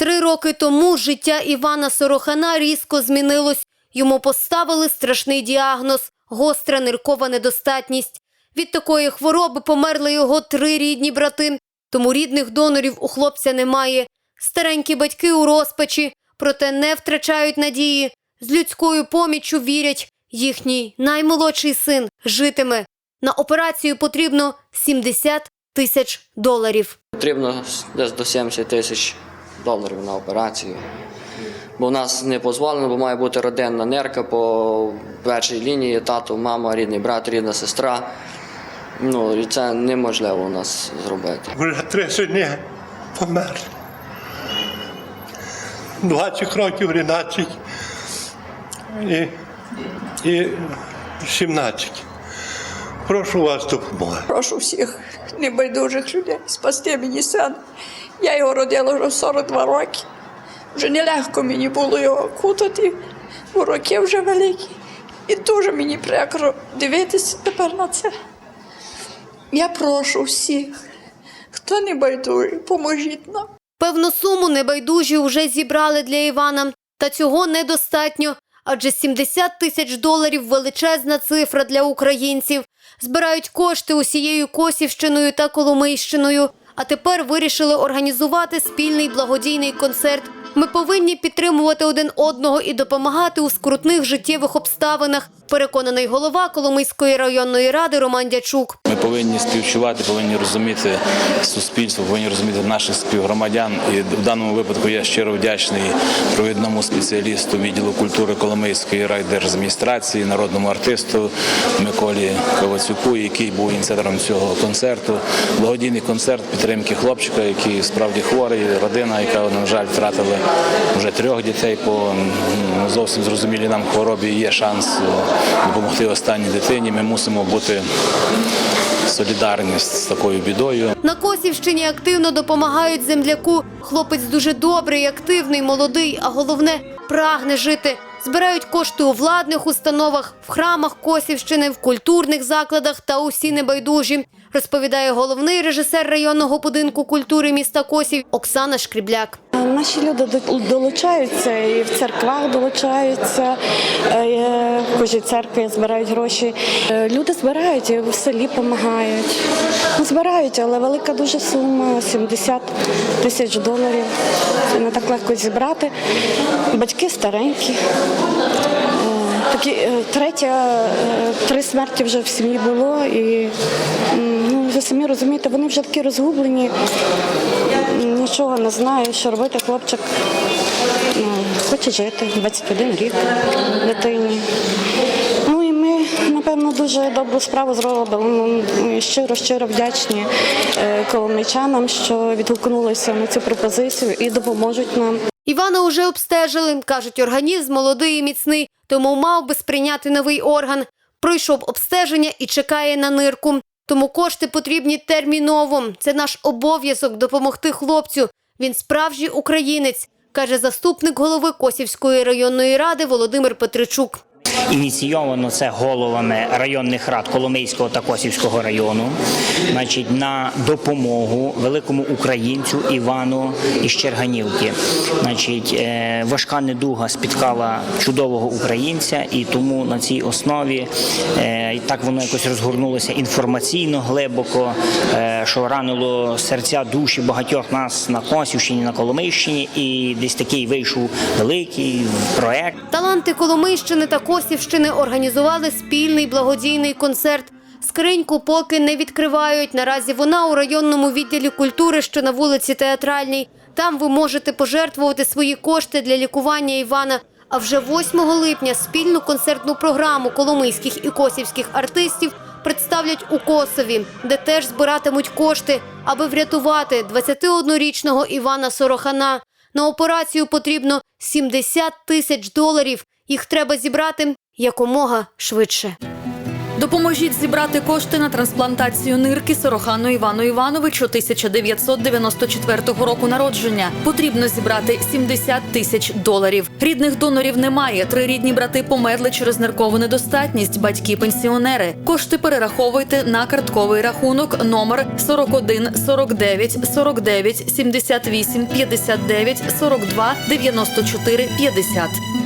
Три роки тому життя Івана Сорохана різко змінилось. Йому поставили страшний діагноз – гостра ниркова недостатність. Від такої хвороби померли його три рідні брати. Тому рідних донорів у хлопця немає. Старенькі батьки у розпачі, проте не втрачають надії. З людською поміччю вірять, їхній наймолодший син житиме. На операцію потрібно 70 тисяч доларів. Потрібно десь до 70 тисяч доларів на операцію. Бо в нас не дозволено, бо має бути родинна нерка по першій лінії, тато, мама, рідний брат, рідна сестра. Ну, і це неможливо у нас зробити. Вже три сини померли. 20 років 13 і, і 17. Прошу вас допомоги. Прошу всіх небайдужих людей спасти мені сина. Я його родила вже 42 роки. Вже нелегко мені було його кутати, бо роки вже великі. І дуже мені прикро дивитися тепер на це. Я прошу всіх, хто не байдужий, поможіть нам. Певну суму небайдужі вже зібрали для Івана. Та цього недостатньо, адже 70 тисяч доларів – величезна цифра для українців. Збирають кошти усією Косівщиною та Коломийщиною. А тепер вирішили організувати спільний благодійний концерт. Ми повинні підтримувати один одного і допомагати у скрутних життєвих обставинах, переконаний голова Коломийської районної ради Роман Дячук. Ми повинні співчувати, повинні розуміти суспільство, повинні розуміти наших співгромадян. І в даному випадку я щиро вдячний провідному спеціалісту відділу культури Коломийської райдержадміністрації, народному артисту Миколі Ковацюку, який був ініціатором цього концерту. Благодійний концерт підтримки хлопчика, який справді хворий, родина, яка на жаль втратила вже трьох дітей по зовсім зрозумілій нам хворобі. Є шанс е, допомогти останній дитині. Ми мусимо бути солідарні з такою бідою. На Косівщині активно допомагають земляку. Хлопець дуже добрий, активний, молодий, а головне прагне жити. Збирають кошти у владних установах, в храмах Косівщини, в культурних закладах та усі небайдужі, розповідає головний режисер районного будинку культури міста Косів Оксана Шкрібляк. Наші люди долучаються і в церквах долучаються, е, в кожній церкві збирають гроші. Е, Люди збирають і в селі допомагають. Ну, збирають, але велика дуже сума 70 тисяч доларів. Це не так легко зібрати. Батьки старенькі. Е, е, третя, е, три смерті вже в сім'ї було, і ну, ви самі розумієте, вони вже такі розгублені, нічого не знають, що робити хлопчик. Ну, хоче жити, 21 рік дитині. Ну і ми, напевно, дуже добру справу зробили. Ми щиро, щиро вдячні е, що відгукнулися на цю пропозицію і допоможуть нам. Івана уже обстежили. Кажуть, організм молодий і міцний, тому мав би сприйняти новий орган. Пройшов обстеження і чекає на нирку. Тому кошти потрібні терміново. Це наш обов'язок допомогти хлопцю. Він справжній українець, каже заступник голови Косівської районної ради Володимир Петричук. Ініційовано це головами районних рад Коломийського та Косівського району, значить, на допомогу великому українцю Івану із Черганівки. Значить, е, важка недуга спіткала чудового українця, і тому на цій основі е, так воно якось розгорнулося інформаційно глибоко, е, що ранило серця душі багатьох нас на Косівщині, на Коломийщині, і десь такий вийшов великий проект. Таланти Коломийщини та Косівщини організували спільний благодійний концерт. Скриньку поки не відкривають. Наразі вона у районному відділі культури, що на вулиці Театральній. Там ви можете пожертвувати свої кошти для лікування Івана. А вже 8 липня спільну концертну програму коломийських і косівських артистів представлять у Косові, де теж збиратимуть кошти, аби врятувати 21-річного Івана Сорохана. На операцію потрібно 70 тисяч доларів. Їх треба зібрати якомога швидше. Допоможіть зібрати кошти на трансплантацію нирки Сорохану Івану Івановичу 1994 року народження. Потрібно зібрати 70 тисяч доларів. Рідних донорів немає. Три рідні брати померли через ниркову недостатність. Батьки пенсіонери. Кошти перераховуйте на картковий рахунок номер 41 49 49 78 59 42 94 50.